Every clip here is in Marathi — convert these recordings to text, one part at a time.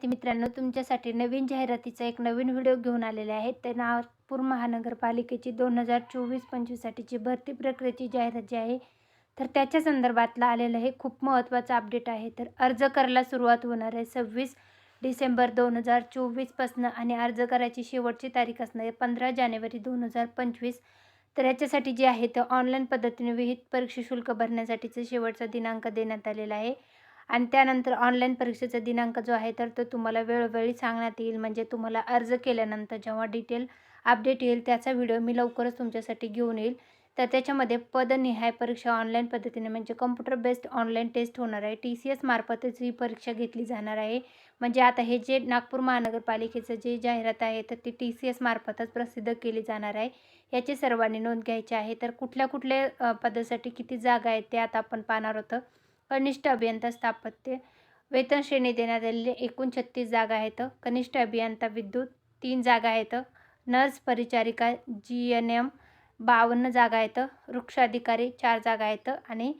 विद्यार्थी मित्रांनो तुमच्यासाठी नवीन जाहिरातीचा एक नवीन व्हिडिओ घेऊन आलेले आहे. ते नागपूर महानगरपालिकेची दोन हजार चोवीस पंचवीससाठीची भरती प्रक्रियेची जाहिरात जी आहे तर त्याच्या संदर्भातला आलेलं हे खूप महत्त्वाचं अपडेट आहे. तर अर्ज करायला सुरुवात होणार आहे सव्वीस डिसेंबर दोन हजार चोवीसपासनं आणि अर्ज करायची शेवटची तारीख असणार आहे पंधरा जानेवारी दोन हजार पंचवीस. तर याच्यासाठी जे आहे ते ऑनलाईन पद्धतीने विहित परीक्षा शुल्क भरण्यासाठीचा शेवटचा दिनांक देण्यात आलेला आहे. आणि त्यानंतर ऑनलाईन परीक्षेचा दिनांक जो आहे तर तो तुम्हाला वेळोवेळी सांगण्यात येईल. म्हणजे तुम्हाला अर्ज केल्यानंतर जेव्हा डिटेल अपडेट येईल त्याचा व्हिडिओ मी लवकरच तुमच्यासाठी घेऊन येईल. तर त्याच्यामध्ये पदनिहाय परीक्षा ऑनलाईन पद्धतीने म्हणजे कम्प्युटर बेस्ड ऑनलाईन टेस्ट होणार आहे. टी सी एस मार्फतच ही परीक्षा घेतली जाणार आहे. म्हणजे आता हे जे नागपूर महानगरपालिकेचं जे जाहिरात आहे तर ती टी सी एस मार्फतच प्रसिद्ध केली जाणार आहे. याची सर्वांनी नोंद घ्यायची आहे. तर कुठल्या कुठल्या पदासाठी किती जागा आहेत ते आता आपण पाहणार होतं कनिष्ठ अभियंता स्थापत्य. वेतन श्रेणी देण्यात आलेले एकूण छत्तीस जागा आहेत. कनिष्ठ अभियंता विद्युत तीन जागा आहेत. नर्स परिचारिका जी एन एम बावन्न जागा आहेत. वृक्षाधिकारी चार जागा आहेत आणि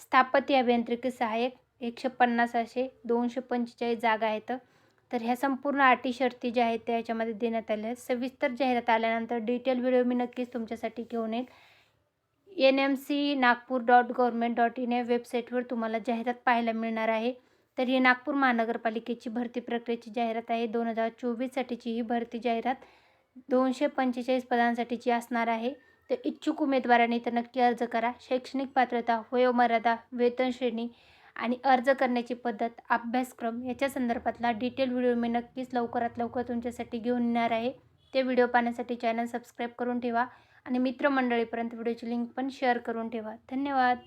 स्थापत्य अभियांत्रिकी सहाय्यक एकशे पन्नास असे दोनशे पंचेचाळीस जागा आहेत. तर ह्या संपूर्ण अटी शर्ती ज्या आहेत त्या याच्यामध्ये देण्यात आल्या आहेत. सविस्तर जाहिरात आल्यानंतर डिटेल व्हिडिओ मी नक्कीच तुमच्यासाठी घेऊन येईल. N M C Nagpur dot government dot in या वेबसाईटवर तुम्हाला जाहिरात पाहायला मिळणार आहे. तर ही नागपूर महानगरपालिकेची भरती प्रक्रियेची जाहिरात आहे. दोन हजार चोवीससाठीची ही भरती जाहिरात दोनशे पंचेचाळीस पदांसाठीची असणार आहे. तर इच्छुक उमेदवारांनी तर नक्की अर्ज करा. शैक्षणिक पात्रता वयोमर्यादा वेतन श्रेणी आणि अर्ज करण्याची पद्धत अभ्यासक्रम याच्या संदर्भातला डिटेल व्हिडिओ मी नक्कीच लवकरात लवकर तुमच्यासाठी घेऊन येणार आहे. ते व्हिडिओ पाहण्यासाठी चॅनल सबस्क्राईब करून ठेवा. आणि मित्रमंडळीपर्यंत व्हिडिओची लिंक पण शेअर करून ठेवा. धन्यवाद.